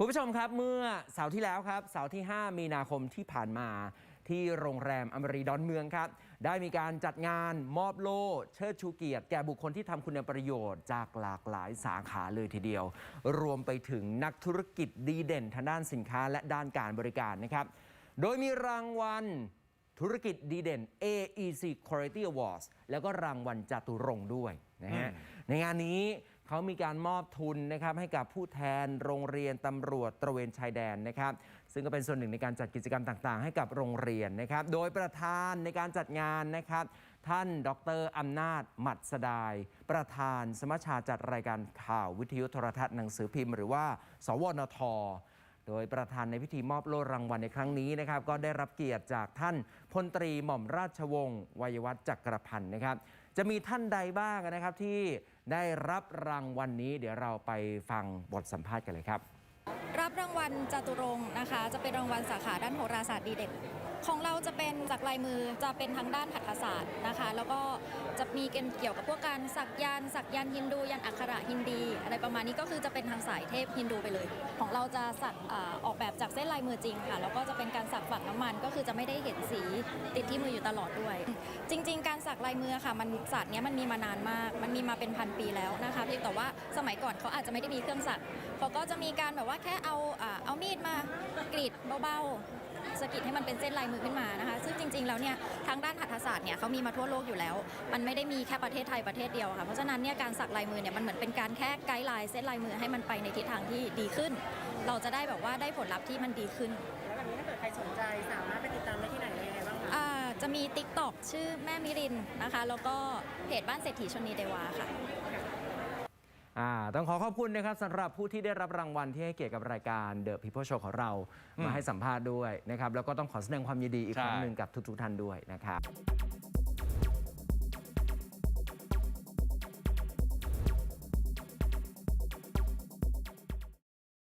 คุณผู้ชมครับเมื่อเสาร์ที่แล้วครับเสาร์ที่ 5 มีนาคมที่ผ่านมาที่โรงแรมอมรีดอนเมืองครับ ได้มีการจัดงานมอบโล่เชิดชูเกียรติแก่บุคคลที่ทำคุณประโยชน์จากหลากหลายสาขาเลยทีเดียว รวมไปถึงนักธุรกิจดีเด่นทางด้านสินค้าและด้านการบริการนะครับ โดยมีรางวัลธุรกิจดีเด่น AEC Quality Awards แล้วก็รางวัลจตุรงค์ด้วยนะฮะในงานนี้ เขามีการมอบทุนนะครับให้กับผู้แทนโรงเรียนตำรวจตระเวนชายแดนนะครับ ซึ่งก็เป็นส่วนหนึ่งในการจัดกิจกรรมต่างๆ ให้กับโรงเรียนนะครับ โดยประธานในการจัดงานนะครับ ท่านดรอำนาจหมัดสดาย ประธานสมัชชาจัดรายการข่าววิทยุโทรทัศน์หนังสือพิมพ์หรือว่า สวนทโดยประธานในพิธีมอบโล่รางวัลในครั้งนี้นะครับ ก็ได้รับเกียรติจากท่านพลตรีหม่อมราชวงศ์วัยวัฒนจักรพันธ์นะครับ จะมีท่านใดบ้างนะครับที่ได้รับรางวัลนนี้ เดี๋ยวเราไปฟังบทสัมภาษณ์กันเลยครับ รับรางวัลจตุรงค์นะคะ จะเป็นรางวัลสาขาด้านโหราศาสตร์ดีเด่นของเราจะเป็นจากลายมือจะเป็นทางด้านหัตถศาสตร์นะคะ แล้วก็จะมีเกี่ยวกับพวกการสักยันสักยันฮินดูยันอักขระฮินดี อะไรประมาณนี้ก็คือจะเป็นทางสายเทพฮินดูไปเลย ของเราจะสักอออกแบบจากายมือจริงค่ะ แล้วก็จะเป็นการสักฝัดน้ำมัน ก็คือจะไม่ได้เห็นสีติดที่มืออยู่ตลอดด้วย จริง ๆ การสักลายมือค่ะ มันศาสตร์เนี้ยมันมีมานานมาก มันมีมาเป็นพันปีแล้วนะคะเพียงแต่ว่าสมัยก่อนเขาอาจจะไม่ได้มีเครื่องสักเขาก็จะมีการแบบว่าแค่เอาเอามีดมากรีดเบาๆสกิดให้มันเป็นเส้นลายมือขึ้นมานะคะ ริง ๆ แล้วเนี่ยทางด้านหัตถศาสตร์เนี่ยเขามีมาทั่วโลกอยู่แล้ว มันไม่ได้มีแค่ประเทศไทยประเทศเดียวค่ะเพราะฉะนั้นเนี่ยการสักลายมือเนี่ยมันเหมือนเป็นการแค่ไกด์ไลน์เส้นลายมือให้มันไปในทิศทางที่ดีขึ้น เราจะได้แบบว่าได้ผลลัพธ์ที่มันดีขึ้นแล้วแบบนี้ถ้าเกิดใครสนใจสามารถไปติดตามได้ที่ไหนอะไรยังไงบ้างคะอ่าจะมี t ิ k t o k ชื่อแม่มิรินนะคะ แล้วก็เพจบ้านเศรษฐีชนีเดวาค่ะอ่า ต้องขอขอบคุณนะครับสำหรับผู้ที่ได้รับรางวัลที่ให้เกียรติกับรายการ The People Show ของเรา มาให้สัมภาษณ์ด้วยนะครับ แล้วก็ต้องขอแสดงความยินดีอีกใช่ครั้งหนึ่งกับทุกๆท่านด้วยนะครับ